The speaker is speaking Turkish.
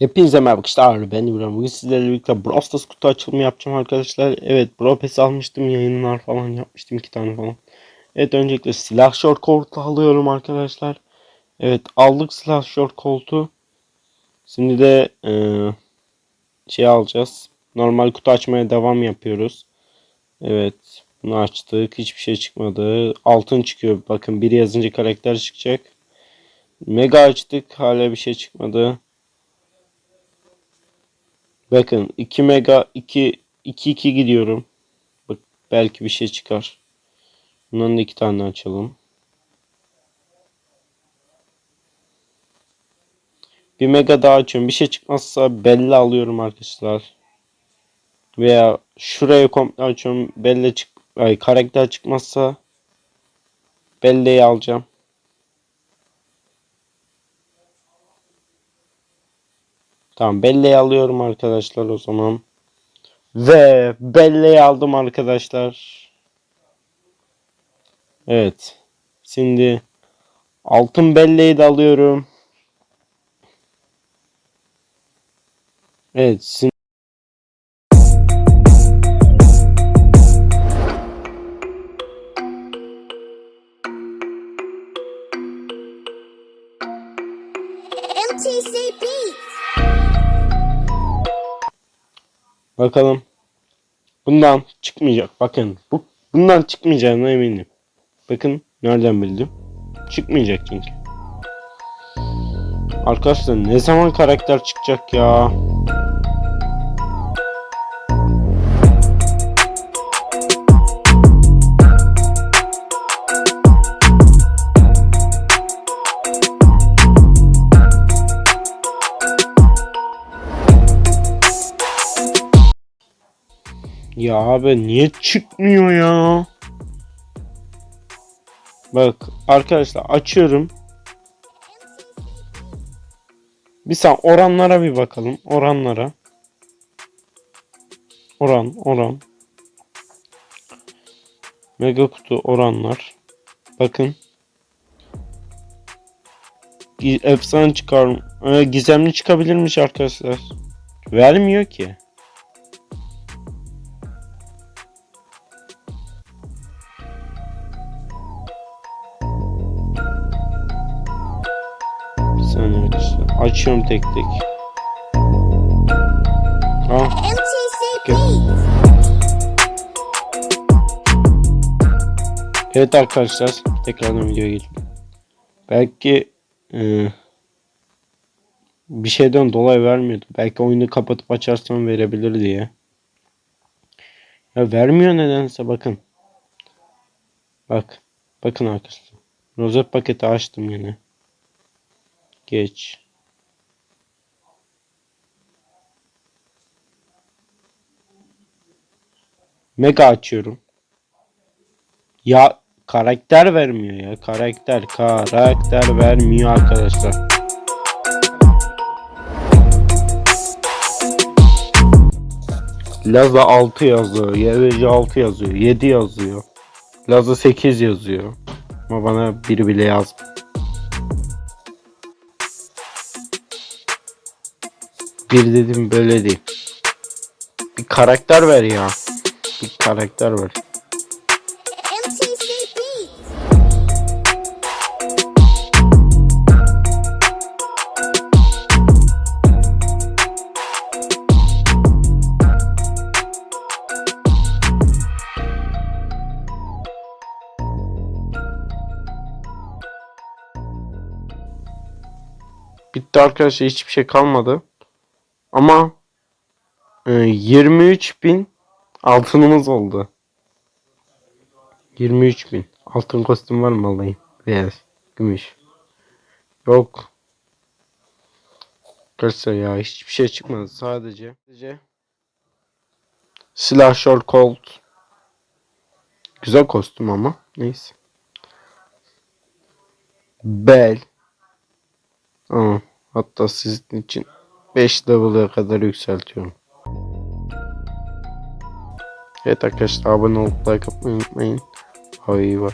Hepinize merhaba arkadaşlar ben İbrahim. Bugün sizlerle birlikte Brawl Stars kutu açılımı yapacağım arkadaşlar. Evet Brawl almıştım yayınlar falan yapmıştım iki tane falan. Evet öncelikle silah short koltuğu alıyorum arkadaşlar. Evet aldık silah short koltuğu. Şimdi de eee, şey alacağız. Normal kutu açmaya devam yapıyoruz. Evet bunu açtık hiçbir şey çıkmadı. Altın çıkıyor bakın biri yazınca karakter çıkacak. Mega açtık hala bir şey çıkmadı. Bakın 2 mega 2 2 2 gidiyorum. Bak belki bir şey çıkar. Bundan da iki tane açalım. Bir mega daha açıyorum. Bir şey çıkmazsa belli alıyorum arkadaşlar. Veya şuraya komple açıyorum. Belli çık ay, karakter çıkmazsa belleği alacağım. Tamam belleği alıyorum arkadaşlar o zaman. Ve belleği aldım arkadaşlar. Evet. Şimdi altın belleği de alıyorum. Evet. Şimdi MTC bakalım. Bundan çıkmayacak. Bakın. Bu bundan çıkmayacağına eminim. Bakın nereden bildim. Çıkmayacak çünkü. Arkadaşlar ne zaman karakter çıkacak ya? Ya abi niye çıkmıyor ya? Bak arkadaşlar açıyorum. Bir saniye oranlara bir bakalım. Oranlara. Oran, oran. Mega kutu oranlar. Bakın. Efsane çıkar. Ee, gizemli çıkabilirmiş arkadaşlar. Vermiyor ki. Arkadaşlar. Açıyorum tek tek. Ah. Evet arkadaşlar tekrardan videoya geçtim. Belki e, bir şeyden dolayı vermiyordu. Belki oyunu kapatıp açarsam verebilir diye. Ya vermiyor nedense bakın. Bak. Bakın arkadaşlar. Rozet paketi açtım yine. Geç. Mega açıyorum. Ya karakter vermiyor ya. Karakter karakter vermiyor arkadaşlar. Laza 6 yazıyor. YVC 6 yazıyor. 7 yazıyor. Laza 8 yazıyor. Ama bana biri bile yazmıyor. Bir dedim böyle değil. Bir karakter ver ya. Bir karakter Beats. Bitti arkadaşlar hiçbir şey kalmadı. Ama e, 23 bin altınımız oldu. 23 bin. Altın kostüm var mı alayım? Beyaz. Gümüş. Yok. Arkadaşlar ya hiçbir şey çıkmadı. Sadece. Sadece silah short colt. Güzel kostüm ama. Neyse. Bel. Aa, hatta sizin için 5 level'a kadar yükseltiyorum. Eita, que estava no pleca em, em Oliva.